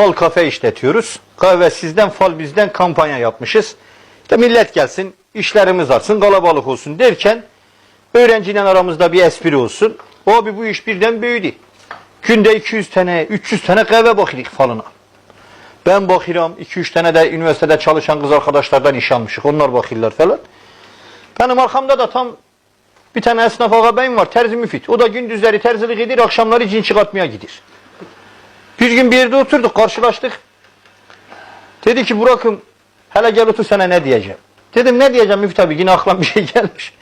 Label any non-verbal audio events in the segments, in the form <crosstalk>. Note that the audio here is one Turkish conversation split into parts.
Fal kafe işletiyoruz. Kahve sizden, fal bizden kampanya yapmışız. İşte millet gelsin, işlerimiz artsın, kalabalık olsun derken öğrenciyle aramızda bir espri olsun. Abi bu iş birden büyüdü. Günde 200 tane, 300 tane kahve bakırıq falına. Ben bakıram, 2-3 tane de üniversitede çalışan kız arkadaşlardan iş almışık. Onlar bakırlar falan. Benim arkamda da tam bir tane esnaf ağabeyim var, terzi müfit. O da gündüzleri terzilik edir, akşamları cin çıkartmaya gider. Bir gün bir yerde oturduk, karşılaştık. Dedi ki Burak'ım, hele gel otur sana ne diyeceğim. Dedim ne diyeceğim Müftü abi, yine aklıma bir şey <laughs> gelmiş.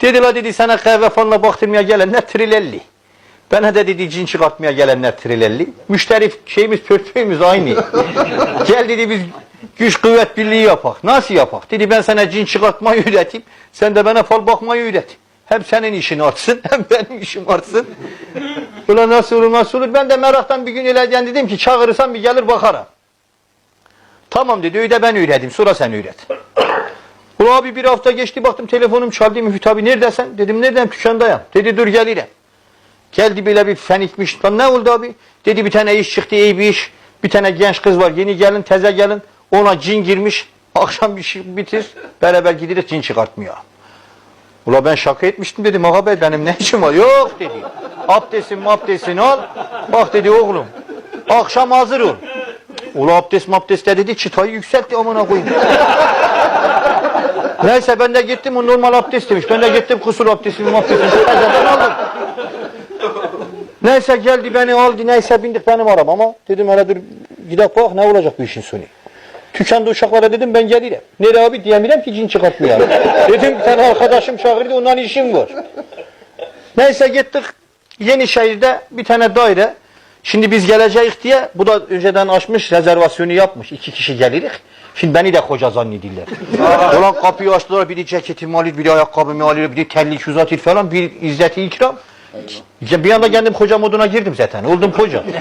Dedi la dedi sana kahve falına baktırmaya gelenler trilelli. Bana da dedi cin çıkartmaya gelenler trilelli. Müşteri şeyimiz, portföyümüz aynı. <laughs> gel dedi biz güç kuvvet birliği yapak. Nasıl yapak? Dedi ben sana cin çıkartmayı öğreteyim. Sen de bana fal bakmayı öğret. Hem senin işin artsın <laughs> hem benim işim artsın. Ulan nasıl olur nasıl olur? Ben de meraktan bir gün ilerleyen dedim ki çağırırsan bir gelir bakarım. Tamam dedi öyle ben öğreteyim sonra sen öğret. <coughs> Ulan abi bir hafta geçti baktım telefonum çaldı Müfit abi neredesin? Dedim nereden dükkandayım. Dedi dur gelirim. Geldi böyle bir fenikmiş. Lan ne oldu abi? Dedi bir tane iş çıktı iyi bir iş. Bir tane genç kız var yeni gelin teze gelin. Ona cin girmiş. Akşam bir şey bitir. Beraber gidilir cin çıkartmıyor. Ula ben şaka etmiştim dedim ağa bey benim ne işim var? Yok dedi. Abdestin abdestini al. Bak dedi oğlum. Akşam hazır ol. Ula abdest mabdest de dedi çıtayı yükseltti amına koyayım. Neyse ben de gittim o normal abdest demiş. Ben de gittim kusur abdestimi abdestimi tezeden aldım. Neyse geldi beni aldı neyse bindik benim arabama. Dedim hele dur gidek bak ne olacak bu işin sonu. Tükendi uşaklara dedim ben gelirim. Nereye abi diyemiyorum ki cin çıkartmıyor. <laughs> dedim tane arkadaşım çağırdı ondan işim var. Neyse gittik Yenişehir'de bir tane daire. Şimdi biz geleceğiz diye bu da önceden açmış rezervasyonu yapmış. iki kişi gelirik. Şimdi beni de koca zannediyorlar. <laughs> Ulan kapıyı açtılar biri ceketimi alır, biri ayakkabımı alır, biri terlik uzatır falan. Bir izzeti ikram. Ya Bir anda kendim koca moduna girdim zaten. Oldum koca. <laughs>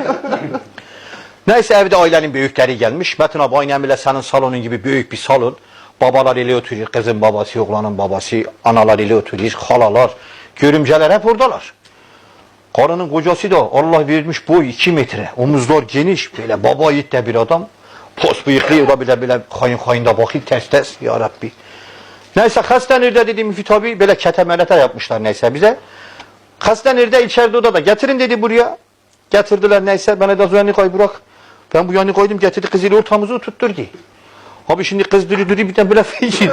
Neyse evde ailenin büyükleri gelmiş. Metin abi aynen bile senin salonun gibi büyük bir salon. Babalar ile oturuyor. Kızın babası, oğlanın babası, analar ile oturuyor. Halalar, görümceler hep oradalar. Karının kocası da Allah vermiş boy 2 metre. Omuzlar geniş. Böyle baba yiğit de bir adam. Pos bıyıklı da bile bile kayın kayında bakıyor ters ters. Ya Rabbi. Neyse hasta nerede dedi Müfit abi böyle ketemelete yapmışlar neyse bize. Hasta nerede içeride odada getirin dedi buraya. Getirdiler neyse bana da uyanık koy bırak. Ben bu yanı koydum getirdi kızıyla ortamızı tutturdu. Abi şimdi kız dürü dürü bir tane böyle feyzin.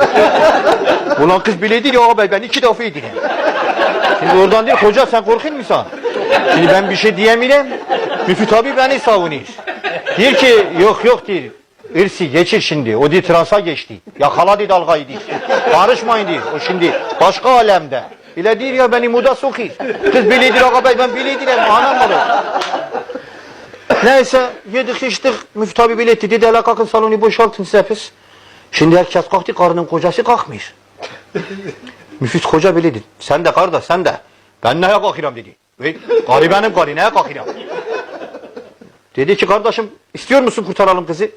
<laughs> Ulan kız bileydi ya abi ben iki defa yedim. Şimdi oradan diyor hoca sen korkun musun? Şimdi ben bir şey diyemiyorum. Müfit abi beni savunuyor. Diyor ki yok yok diyor. Irsi geçir şimdi. O diyor transa geçti. Yakala diyor dalgayı diyor. Karışmayın diyor. O şimdi başka alemde. Bile diyor ya beni muda sokuyor. Kız bileydir bey ben bileydir anam olur. Neyse yedik içtik. Müftü abi bile etti. Dedi hele kalkın salonu boşaltın hepiniz. Şimdi herkes kalktı karının kocası kalkmıyor. <laughs> Müfit koca bile dedi. Sen de kardeş sen de. Ben neye kalkıram dedi. Karı benim karı neye kalkıram. Dedi ki kardeşim istiyor musun kurtaralım kızı?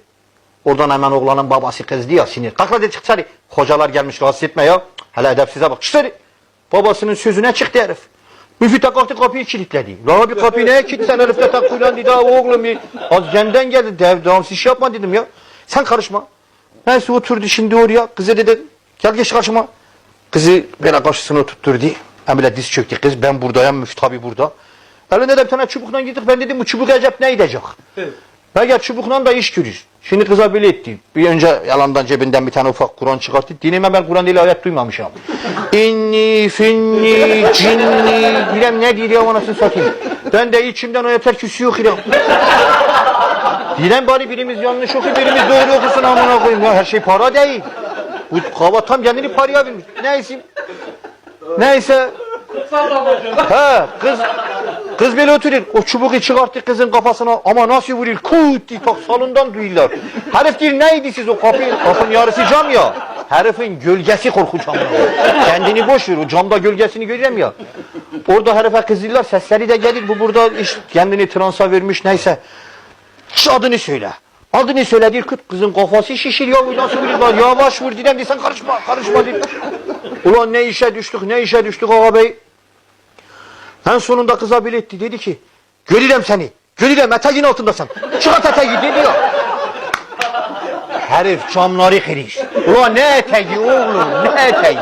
Oradan hemen oğlanın babası kızdı ya sinir. Kalk dedi çık dışarı. Hocalar gelmiş rahatsız etme ya. Hele edepsize bak. Çık dışarı. Babasının sözüne çıktı herif. Müfite kalktı kapıyı kilitledi. La abi kapıyı neye kilitlen herif de tak ulan dedi. "Ha Oğlum bir az cenden geldi. Dev devamsız iş yapma dedim ya. Sen karışma. Neyse oturdu şimdi oraya. Kızı dedi gel geç karşıma. Kızı böyle karşısına oturtturdu. Bile diz çöktü kız. Ben buradayım Müftü abi burada. Elinde de bir tane çubukla gittik. Ben dedim bu çubuk acep ne edecek? Ben gel çubukla da iş görür. Şimdi kıza bile etti. Bir önce yalandan cebinden bir tane ufak Kur'an çıkarttı. Dinime ben Kur'an değil ayet duymamışım. <laughs> İnni, finni, cinni, bilem ne diyor ya anasını satayım. Ben de içimden o yeter küsü yok ya. Dilen bari birimiz yanlış oku, birimiz doğru okusun amına koyayım ya. Her şey para değil. Bu kava tam kendini paraya vermiş. Neyse. Neyse. He kız kız böyle oturuyor. O çubuğu çıkarttı kızın kafasına ama nasıl vuruyor? Kut diye bak salondan duyuyorlar. Herif diyor neydi siz o kapıyı? Kapının yarısı cam ya. Herifin gölgesi korkunç ama. Kendini boş ver o camda gölgesini görüyorum ya. Orada herife kızıyorlar sesleri de gelir. Bu burada iş kendini transa vermiş neyse. Adını söyle. Adını söyle diyor kızın kafası şişir ya nasıl vuruyorlar yavaş vur diyem sen karışma karışma diyor. Ulan ne işe düştük ne işe düştük ağa bey. En sonunda kıza biletti dedi ki görürüm seni. Görürüm eteğin altındasın. Çıkart eteği diyor. Herif camları kırış. Ulan ne eteği oğlum ne eteği.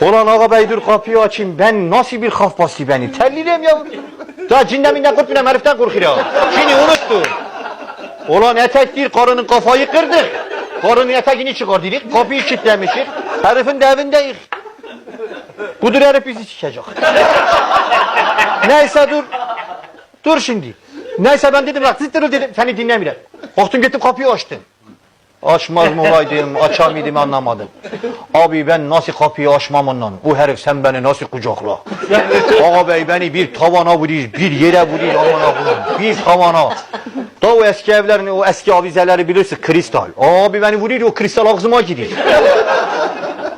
Ulan ağa bey dur kapıyı açayım. Ben nasıl bir kaf bası beni. Terliyim ya. Daha cinden minden korkmuyorum heriften korkuyorum. Şimdi unuttum. Ulan etek değil karının kafayı kırdık. Karının eteğini çıkardık. Kapıyı kilitlemişik. Herifin de evindeyiz. Budur herif bizi sikecek. Neyse dur. Dur şimdi. Neyse ben dedim bak zıttırıl dedim. Seni dinlemiyorum. Baktım gittim kapıyı açtım. Açmaz mı olaydım, açar mıydım anlamadım. Abi ben nasıl kapıyı açmam ondan? Bu herif sen beni nasıl kucakla? Ağa bey beni bir tavana vuruyor, bir yere vuruyor aman Allah'ım. Bir tavana. Da o eski evlerin, o eski avizeleri bilirsin, kristal. Abi beni vuruyor, o kristal ağzıma gidiyor.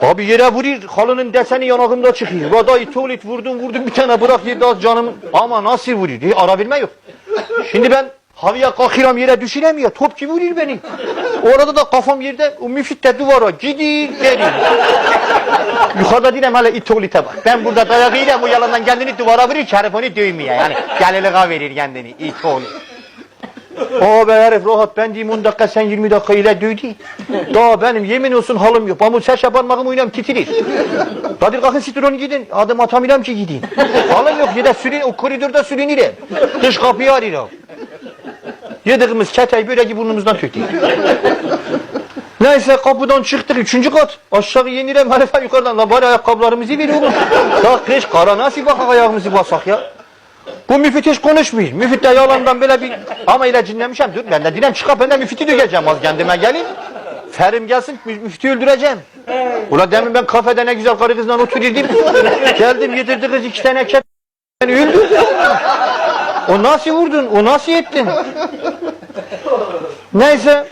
Abi yere vuruyor, halının deseni yanağımda çıkıyor. Va dayı tuvalet vurdum vurdum bir tane bırak yedi az canım. Ama nasıl vuruyor? Hiç ara bilme yok. Şimdi ben havaya kalkıram yere düşüremiyor. Top gibi vuruyor beni. Orada da kafam yerde o müfitte duvara gidiyor geri. Yukarıda değilim hala it tuvalete bak. Ben burada dayak yiyeceğim o yalandan kendini duvara vuruyor ki herif onu dövmüyor. Yani geliliğe verir kendini it O be herif rahat ben diyeyim 10 dakika sen 20 dakika ile dövdü. Daha benim yemin olsun halım yok. Pamuk serçe parmağım oynam titrir. Kadir kalkın sitronu gidin. Adım atamıyorum ki gidin. Halım yok. Yine sürün, o koridorda sürünürüm. Dış kapıyı arıyorum. Yediğimiz keteyi böyle ki burnumuzdan töktük. Neyse kapıdan çıktık üçüncü kat. Aşağı yenirem herife yukarıdan. La bari ayakkabılarımızı ver oğlum. Ya kış kara nasıl bak ayağımızı basak ya. Bu müfit hiç konuşmuyor. Müfit de yalandan böyle bir... Ama ile cinlemişim. Dur ben de dinem çıkıp ben de müfiti dökeceğim az kendime gelin. Ferim gelsin mü- müftü öldüreceğim. Ula demin ben kafede ne güzel karı kızla oturuyordum. Geldim yedirdi kız iki tane ket. Beni öldürdü. O nasıl vurdun? O nasıl ettin? Neyse.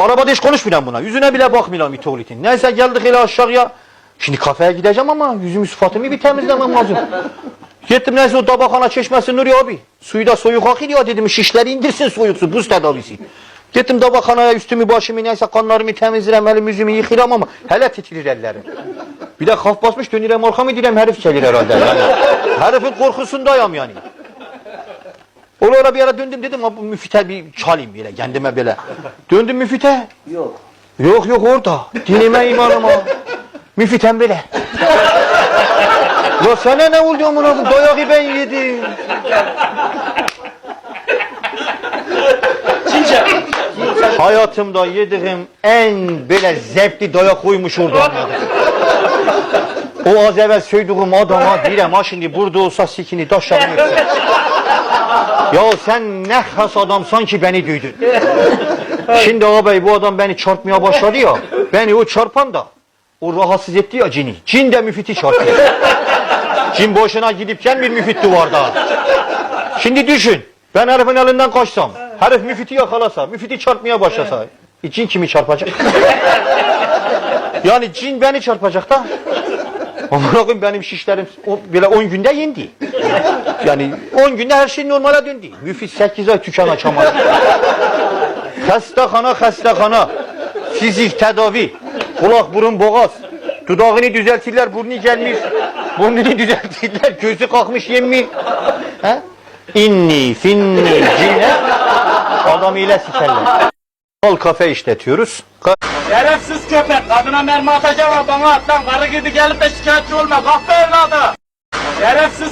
Arabada hiç konuşmuyorum buna. Yüzüne bile bakmıyorum itolitin. Neyse geldik hele aşağıya. Şimdi kafeye gideceğim ama yüzümü sıfatımı bir temizlemem lazım. Gittim neyse o tabakhana çeşmesi Nuri abi. Suyu da soğuk akıyor dedim şişleri indirsin soğuk su buz tedavisi. Gittim tabakhanaya üstümü başımı neyse kanlarımı temizleyem elimi yüzümü yıkayam ama hele titrir ellerim. Bir de kaf basmış dönürem arkamı direm herif gelir herhalde yani. Herifin korkusundayım yani. Ola ora bir ara döndüm dedim "Ha, bu müfite bir çalayım böyle kendime böyle. Döndüm müfite. Yok. Yok yok orada. Dinime imanıma. Müfitem böyle. Ya sana ne oldu amına bu dayağı ben yedim. Hayatımda yediğim en böyle zevkli dayak koymuş orada. O az evvel söylediğim adama direm ha şimdi burada olsa sikini yoksa. Ya sen ne has adamsan ki beni duydun. Şimdi ağabey bu adam beni çarpmaya başladı ya. Beni o çarpan da o rahatsız etti ya cini. Cin de müfiti çarpıyor. Cin boşuna gidip gelmiyor müfit duvarda. Şimdi düşün. Ben herifin elinden kaçsam. Herif müfiti yakalasa, müfiti çarpmaya başlasa. E, cin kimi çarpacak? yani cin beni çarpacak da. Koyayım benim şişlerim o- böyle 10 günde yendi. Yani 10 günde her şey normale döndü. Müfit 8 ay tüken açamadı. Hastahana hastahana. Fizik tedavi. Kulak burun boğaz. Dudağını düzeltirler burnu gelmiş. Burnunu düzeltirler gözü kalkmış yemmi. He? İnni finni cine adam ile sikerler. Al kafe işletiyoruz. Ka- Şerefsiz köpek. Kadına mermi atacağım bana at lan. Karı gibi gelip de şikayetçi olma. Kahpe evladı. Şerefsiz